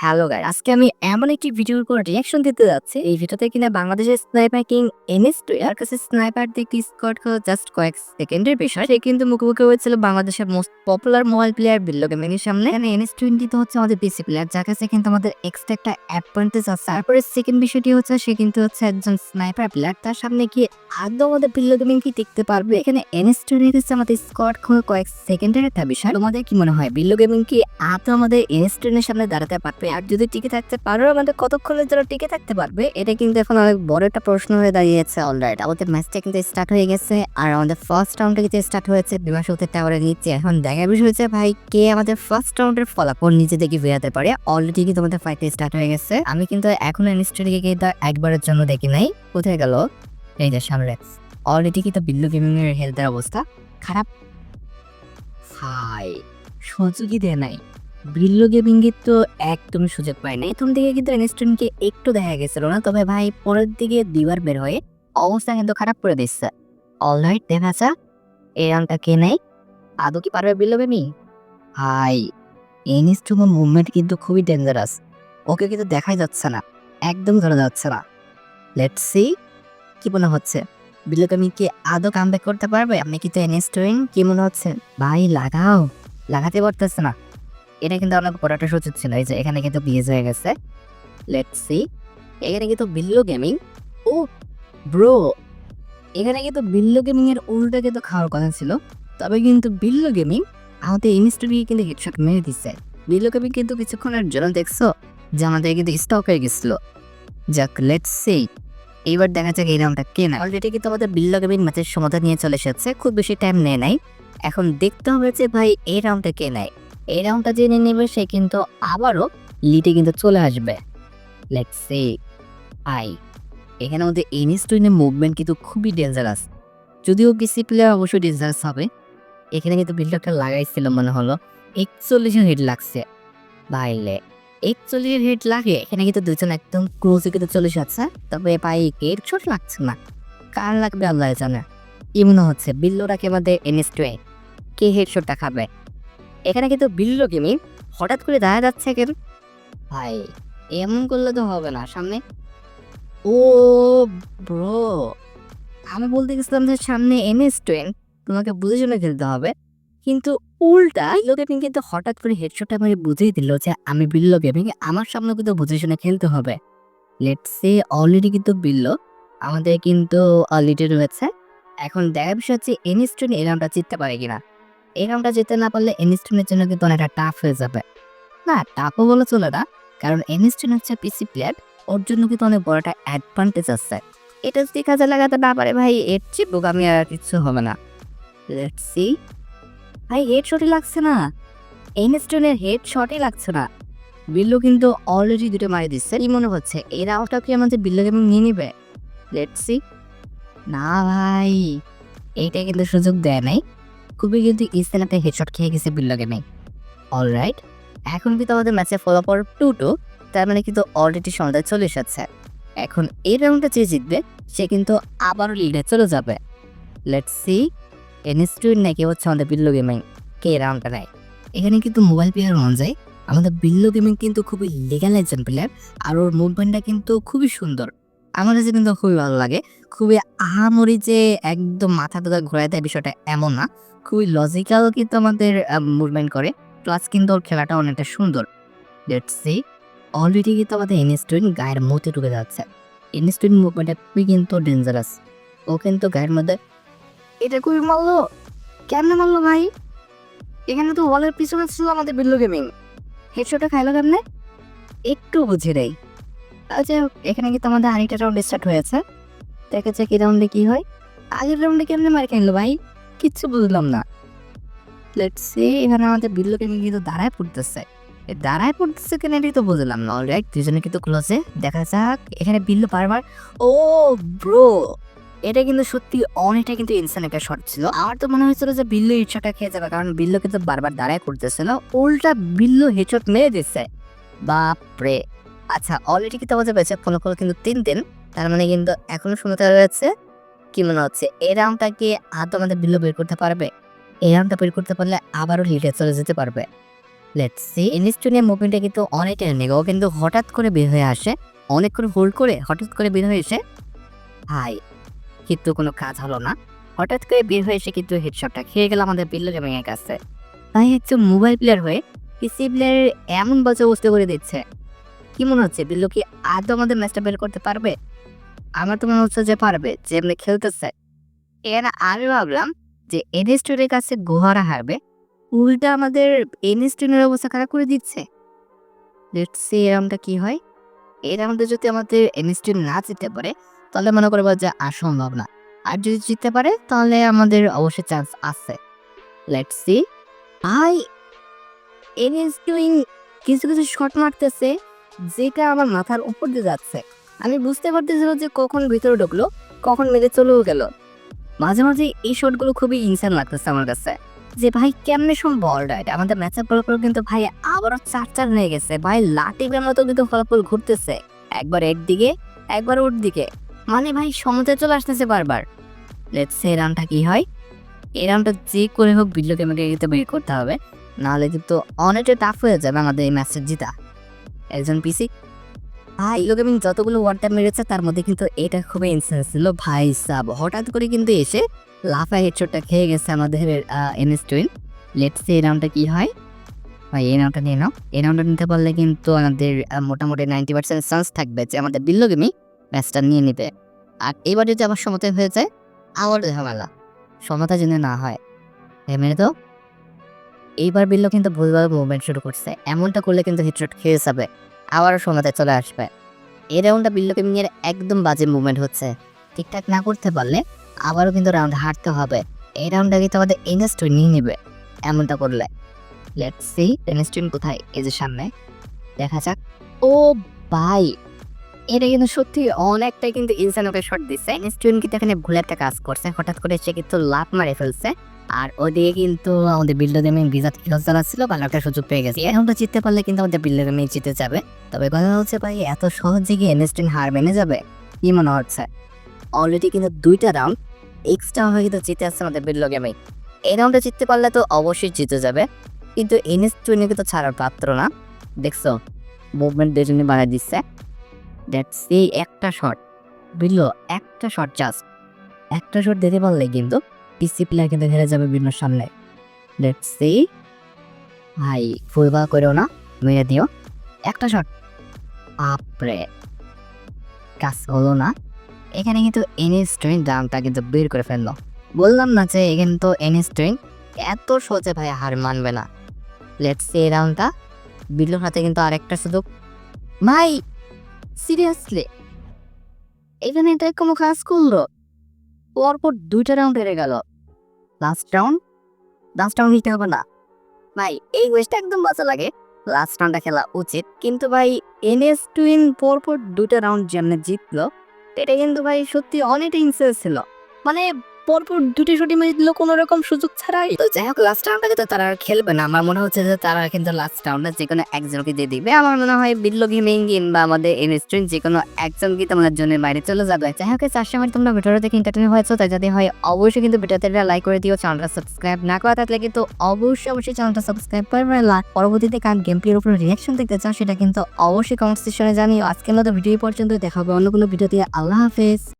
Hello guy আজকে আমি এমন একটি ভিডিওর উপর রিয়াকশন দিতে যাচ্ছি। এই ভিডিওতে কিনা বাংলাদেশের স্নাইপার কিং এনএস টু এর কাছে স্নাইপার দিয়ে একটি স্কোয়াড খেলা জাস্ট কয়েক সেকেন্ডের বিষয়। সে কিন্তু মুখোমুখি হয়েছিল বাংলাদেশের most popular mobile player Billo গেমিংয়ের সামনে। এখানে এনএস টোয়েন্টি তো হচ্ছে আমাদের পিসি প্লেয়ার যার কাছে কিন্তু আমাদের এক্সট্রা একটা অ্যাডভান্টেজ আছে। তারপরে সেকেন্ড বিষয়টি হচ্ছে, সে কিন্তু হচ্ছে একজন স্নাইপার প্লেয়ার তার সামনে গিয়ে আদৌ আমাদের বিল্লো গেমিং কি দেখতে পারবে? এখানে এনএস টোয়েন্টি হচ্ছে আমাদের স্কট খেলা কয়েক সেকেন্ডের একটা বিষয়। তোমাদের কি মনে হয়? বিল্লো গেমিং কি আদৌ আমাদের এনএস টোয়েন্টির সামনে দাঁড়াতে পারবে? আর যদি টিকে থাকতে পারো, আমাদের কতক্ষণের জন্য টিকে থাকতে পারবে? এটা কিন্তু এখন অনেক বড় একটা প্রশ্ন হয়ে দাঁড়িয়েছে। অলরাইট আমাদের ম্যাচটা কিন্তু স্টার্ট হয়ে গেছে। আর আমাদের ফার্স্ট রাউন্ডে কিন্তু স্টার্ট হয়েছে বিমাশতে টাওয়ারের নিচে। এখন দেখা বিষয় হচ্ছে ভাই, কে আমাদের ফার্স্ট রাউন্ডের ফলাফল নিজে থেকে বেরাতে পারে। অলরেডি কিন্তু আমাদের ফাইটটা স্টার্ট হয়ে গেছে। আমি কিন্তু এখনও ইনস্টাডিকে কিন্তু একবারের জন্য দেখি নাই। কোথায় গেল? এই যে সামনে। অলরেডি কিন্তু বিল্লু গেমিং এর হেলথের অবস্থা খারাপ। হাই সুযোগই দেয় নাই। বিল্লো গেমিং এর তো একদম সুযোগ পায় না প্রথম দিকে কিন্তু রেস্টুরেন্টকে একটু দেখা গেছিল না, তবে ভাই পরের দিকে দুইবার বের হয়ে অবস্থা কিন্তু খারাপ করে দিচ্ছে। অলরাইট দেখা যাক, এই রানটা কে নেই আদৌ কি পারবে বিল্লো গেমিং? হাই এনএসটুমো মুভমেন্ট কিন্তু খুবই ডেঞ্জারাস ওকে কিন্তু দেখাই যাচ্ছে না, একদম ধরা যাচ্ছে না। লেটস সি কি মনে হচ্ছে? বিল্লো গেমিং কি আদৌ কামব্যাক করতে পারবে? আপনি কিন্তু এনএসটুইং কি মনে হচ্ছে? ভাই, লাগাও, লাগাতে পারতেছে না। এটা কিন্তু বড় একটা সুযোগ ছিল, এই যে এখানে কিন্তু বিএস হয়ে গেছে। লেটস সি এখানে কিন্তু বিল্লো গেমিং ও ব্রো এখানে কিন্তু বিল্লো গেমিং এর উল্টো কিন্তু খাওয়ার কথা ছিল, তবে কিন্তু বিল্লো গেমিং আমাদের ইনস্টুডিয়ে কিন্তু হেডশট মেরে দিচ্ছে বিল্লো গেমিং কিন্তু কিছুক্ষণের জন্য দেখছ যে আমাদের কিন্তু স্টক হয়ে গেছিল। যাক লেটস সি এইবার দেখা যাক এই রাউন্ডটা কে না অলরেডি কিন্তু আমাদের বিল্লো গেমিং ম্যাচের সমাধান নিয়ে চলে এসেছে, খুব বেশি টাইম নেয় নাই। এখন দেখতে হবে যে ভাই এই রাউন্ডটা কে নেয়। এই রাউন্ডটা জেনে নেবে, সে কিন্তু আবারও লিটে কিন্তু চলে আসবে। লেটস সে আই এখানে আমাদের এনএসটুইনের মুভমেন্ট কিন্তু খুবই ডেঞ্জারাস যদিও পিসি প্লেয়ার অবশ্যই ডেঞ্জারাস হবে। এখানে কিন্তু বিল্ডারটা লাগাইছিল মনে হলো। একচল্লিশের হেড লাগছে। বাইলে একচল্লিশের হেড লাগে। এখানে কিন্তু দুজন একদম ক্লোজে কিন্তু চলে যাচ্ছে তবে পাই হেড ছোট লাগছে না। কার লাগবে আল্লাহ জানে। কি মনে হচ্ছে, বিল্লোরা বিল্লোটাকে আমাদের এনএসটুয়ে কে হেড হেডশটটা খাবে? এখানে কিন্তু বিল্লো গেমিং হঠাৎ করে দেখা যাচ্ছে কেন ভাই, এমন করলে তো হবে না সামনে। ও ব্রো, আমি বলতে গেছিলাম যে সামনে এনএস টোয়েন, তোমাকে বুঝে শুনে খেলতে হবে। কিন্তু উল্টা বিল্লো গেমিং কিন্তু হঠাৎ করে হেডশটটা আমাকে বুঝিয়ে দিল যে আমি বিল্লো গেমিং, আমার সামনে কিন্তু বুঝে শুনে খেলতে হবে। লেটস সে অলরেডি কিন্তু বিল্লো আমাদের কিন্তু লিডে রয়েছে। এখন দেখা বিষয় হচ্ছে এনএস টোয়েন এই রাউন্ডটা জিততে পারে কিনা। এই রাউন্ডটা যেতে না পারলে এনএসটিনের জন্য কিন্তু অনেকটা টাফ হয়ে যাবে। না টাফও বলে চলে না, কারণ এনএসটিন হচ্ছে পিসি প্লেয়ার ওর জন্য কিন্তু অনেক বড় একটা অ্যাডভান্টেজ আছে। এটা যদি কাজে লাগাতে না পারে, ভাই, এর চেয়ে বোকামি আর কিছু হবে না। লেটস সি ভাই হেড শটই লাগছে না। এনএসটিনের হেড শটই লাগছে না। বিল্লু কিন্তু অলরেডি দুটো মারি দিচ্ছে। কি মনে হচ্ছে? এই রাউন্ডটা কি আমাদের বিল্লু গেমিং নিয়ে নিবে? লেটস সি না, ভাই, এইটা কিন্তু সুযোগ দেয় নাই। খুবই কিন্তু ইস্তেনাতে হেডশট খেয়ে গেছে বিল্লো গেমিং অলরাইট এখন কিন্তু আমাদের ম্যাচে ফলো ফলাফল টু টু তার মানে কিন্তু অলরেডি সন্ধ্যায় চলে এসেছে এখন এই রাউন্ডটা যে জিতবে, সে কিন্তু আবারও লিডে চলে যাবে। লেটস সি এনএসটুইন নাকি হচ্ছে আমাদের বিল্লো গেমিং কে রাউন্ডটা নেয়। এখানে কিন্তু মোবাইল প্লেয়ার অনুযায়ী আমাদের বিল্লো গেমিং কিন্তু খুবই লিগাল একজন প্লেয়ার আর ওর মুভমেন্টটা কিন্তু খুবই সুন্দর। আমার কাছে কিন্তু খুবই ভালো লাগে। খুবই আহামরি যে একদম মাথা টাথা ঘোরায় দেয় বিষয়টা এমন না। খুবই লজিক্যাল কিন্তু আমাদের মুভমেন্ট করে। প্লাস কিন্তু ওর খেলাটা অনেকটা সুন্দর। লেটস সি অলরেডি কিন্তু আমাদের ইনস্টুইন গায়ের মধ্যে ঢুকে যাচ্ছে। ইনস্টুইন মুভমেন্টটা খুবই কিন্তু ডেঞ্জারাস ও কিন্তু গায়ের মধ্যে এটা খুবই মারলো। কেমনে মারলো ভাই? এখানে তো ওয়ালের পিছনে ছিল আমাদের বিল্লো গেমিং। হেডশটটা খাইলো কেমনে? একটু বুঝে নেই। আচ্ছা এখানে কিন্তু আমাদের আরেকটা রাউন্ড স্টার্ট হয়েছে। দেখা যাক এই রাউন্ডে কি হয়। আগের রাউন্ডে কেমনে মার খাইলো ভাই? কিচ্ছু বুঝলাম না। লেটস সে এখানে আমাদের বিল্লো গেমিং কিন্তু দাঁড়ায় পড়তেছে। দাঁড়ায় পড়তেছে কেন এটাই তো বুঝলাম না। অলরাইট দুজনে কিন্তু ক্লোজে দেখা যাক, এখানে বিল্লো বারবার। ও ব্রো এটা কিন্তু সত্যি অনেকটা কিন্তু ইনসান একটা শট ছিল। আমার তো মনে হয়েছিল যে বিল্লো হেডশটটা খেয়ে যাবে, কারণ বিল্লো কিন্তু বারবার দাঁড়ায় করতেছিল উল্টা বিল্লো হেডশট মেরে দিচ্ছে বাপরে! আচ্ছা অলরেডি কিন্তু আমাদের বেঁচে ফলো করে কিন্তু তিন দিন। তার মানে কিন্তু এখনও শুনতে রয়েছে। কি মনে হচ্ছে? এই রাউন্ডটা কি আদৌ আমাদের বিল্লো বের করতে পারবে? এই রাউন্ডটা বের করতে পারলে আবারও লিডে চলে যেতে পারবে। লেটস সি ইনস্টুনের মুভমেন্টে কিন্তু অনেক নেই ও কিন্তু হঠাৎ করে বের হয়ে আসে। অনেকক্ষণ হোল্ড করে হঠাৎ করে বের হয়ে এসে হাই, কিন্তু কোনো কাজ হলো না। হঠাৎ করে বের হয়ে এসে কিন্তু হেডশটটা খেয়ে গেল আমাদের বিল্লো গেমিংয়ের কাছে। তাই একজন মোবাইল প্লেয়ার হয়ে পিসি প্লেয়ারের এমন বাজে অবস্থা করে দিচ্ছে। কি মনে হচ্ছে? বিল্লো কি আদৌ আমাদের ম্যাচটা বের করতে পারবে? আমার তো মনে হচ্ছে যে পারবে, যে এমনি খেলতেছে। এখানে আমি ভাবলাম যে এনএস্টুরের কাছে গোহারা হারবে, উল্টা আমাদের এনএস্টুনের অবস্থা খারাপ করে দিচ্ছে। লেটস এরমটা কি হয়। এর আমাদের যদি আমাদের এনএস্টুন না জিততে পারে, তাহলে মনে করব যে আর সম্ভব না। আর যদি জিততে পারে, তাহলে আমাদের অবশ্যই চান্স আছে। লেটস সি ভাই এনএস্টুইন কিছু কিছু শট মারতেছে। যেটা আমার মাথার উপর দিয়ে যাচ্ছে। আমি বুঝতে পারতেছিল যে কখন ভিতরে ঢুকলো, কখন মেরে চলেও গেল। মাঝে মাঝে এই শটগুলো খুবই ইনসান লাগতেছে আমার কাছে। যে ভাই, কেমনে সম্ভব? রাইট আমাদের ম্যাচের ফলাফল কিন্তু ভাই আবারও চার চার হয়ে গেছে। ভাই লাঠি মতো কিন্তু ফলাফল ঘুরতেছে। একবার একদিকে, একবার ওর দিকে মানে ভাই, সমুদ্রে চলে আসতেছে বারবার। লেটস এই রানটা কি হয়? এই রানটা যে করে হোক বিল্লকে আমাকে বের করতে হবে। নাহলে কিন্তু অনেকটা টাফ হয়ে যাবে আমাদের এই ম্যাচের জিতা। একজন পিসি। ভাই, লোক যতগুলো টাইম মেরেছে, তার মধ্যে কিন্তু এটা খুবই ইনসেন্স ছিল। ভাই সাব, হঠাৎ করে কিন্তু এসে লাফা হেডশটটা খেয়ে গেছে আমাদের এনএস টুইন লেটস এই রাউন্ডটা কি হয়। ভাই, এই রাউন্ডটা নিয়ে নাও। এই রাউন্ডটা নিতে পারলে কিন্তু আমাদের মোটামুটি নাইনটি পার্সেন্ট চান্স থাকবে যে আমাদের বিল্লো গেমি ম্যাচটা নিয়ে নিবে আর এবার যদি আবার সমতায় হয়ে যায়, আবার ঝামেলা। সমতা যেন না হয় হ্যাঁ মেরে তো এইবার বিল্লো কিন্তু ভুলভাবে মুভমেন্ট শুরু করছে। এমনটা করলে কিন্তু হেডশট খেয়ে যাবে। আবারও সমতায় চলে আসবে। এই রাউন্ডটা বিল্লো গেমিংয়ের একদম বাজে মুভমেন্ট হচ্ছে। ঠিকঠাক না করতে পারলে আবারও কিন্তু রাউন্ড হারতে হবে। এই রাউন্ডটা কিন্তু আমাদের এনএসটুই নিয়ে নেবে এমনটা করলে। লেটস সি এনএসটুইন কোথায়? এই যে সামনে। দেখা যাক। ও ভাই! এটা কিন্তু সত্যি অনেকটাই কিন্তু ইনসান ওকে শট দিচ্ছে। এনএসটুইন কিন্তু এখানে ভুলে একটা কাজ করছে। হঠাৎ করে সে কিন্তু লাভ মারে ফেলছে। আর ওদিকে কিন্তু আমাদের বিল্ডো গেমিং বিজাত কিরস চালাচ্ছিল ভালো একটা সুযোগ পেয়ে গেছে। এখনটা জিততে পারলে কিন্তু আমাদের বিল্ডো গেমিং জিতে যাবে। তবে কথা হচ্ছে ভাই, এত সহজে কি এনএসটুইন হার মেনে যাবে? কি মনে হচ্ছে? অলরেডি কিন্তু দুইটা রাউন্ড এক্সট্রা হয়ে কিন্তু জিতে আসছে আমাদের বিল্লো গেমিং এই রাউন্ডে জিততে পারলে তো অবশ্যই জিতে যাবে। কিন্তু এনএস টুয়েন্টি কিন্তু ছাড়ার পাত্র না। দেখছ মুভমেন্ট দুজনে বাড়াই দিচ্ছে। দ্যাটস এই একটা শট বিল্লো একটা শট জাস্ট একটা শট দিতে পারলে কিন্তু পিসি প্লেয়ার কিন্তু হেরে যাবে বিল্লোর সামনে। লেটস সি ভাই ফুলবা করেও না, মেরে দিও। একটা শট আপরে কাজ হলো না। এখানে কিন্তু এনএস ট্রেন দামটা কিন্তু বের করে ফেলল। বললাম না যে এখানে তো এনএস ট্রেন এত সহজে ভাই হার মানবে না। লেটস সি এই রাউন্ডটা বিল্লুর হাতে কিন্তু আরেকটা সুযোগ। ভাই সিরিয়াসলি এখানে এটা কোনো কাজ করল? পরপর দুইটা রাউন্ড হেরে গেল। লাস্ট রাউন্ড লাস্ট রাউন্ড নিতে হবে না। ভাই, এই ওয়েস্টটা একদম বাঁচা লাগে। লাস্ট রাউন্ডটা খেলা উচিত। কিন্তু ভাই এনএস টুইন পরপর দুইটা রাউন্ড যেমন জিতলো এটা কিন্তু ভাই সত্যি অনেকটা ইনসেন্স ছিল। মানে পরপর দুটি শুটি মেরে দিল কোনো রকম সুযোগ ছাড়াই। তো যাই হোক লাস্ট রাউন্ডটা কিন্তু তারা আর খেলবে না। আমার মনে হচ্ছে যে তারা কিন্তু লাস্ট রাউন্ডে যে কোনো একজনকে দিয়ে দিবে। আমার মনে হয় বিল্লো গেমিং গেম বা আমাদের ইনস্ট্রিন যে কোনো একজনকে তোমাদের জন্য বাইরে চলে যাবে। যাই হোক চার সময় তোমরা ভিডিওটা দেখে এন্টারটেন হয়েছো। তাই যদি হয়, অবশ্যই কিন্তু ভিডিওতে লাইক করে দিও চ্যানেলটা সাবস্ক্রাইব না করা থাকলে কিন্তু অবশ্যই অবশ্যই চ্যানেলটা সাবস্ক্রাইব করবে পরবর্তীতে কার গেম প্লের উপর রিয়াকশন দেখতে চাও, সেটা কিন্তু অবশ্যই কমেন্ট সেকশনে জানিও। আজকের মতো ভিডিও পর্যন্ত দেখা হবে অন্য কোনো ভিডিওতে। আল্লাহ হাফেজ।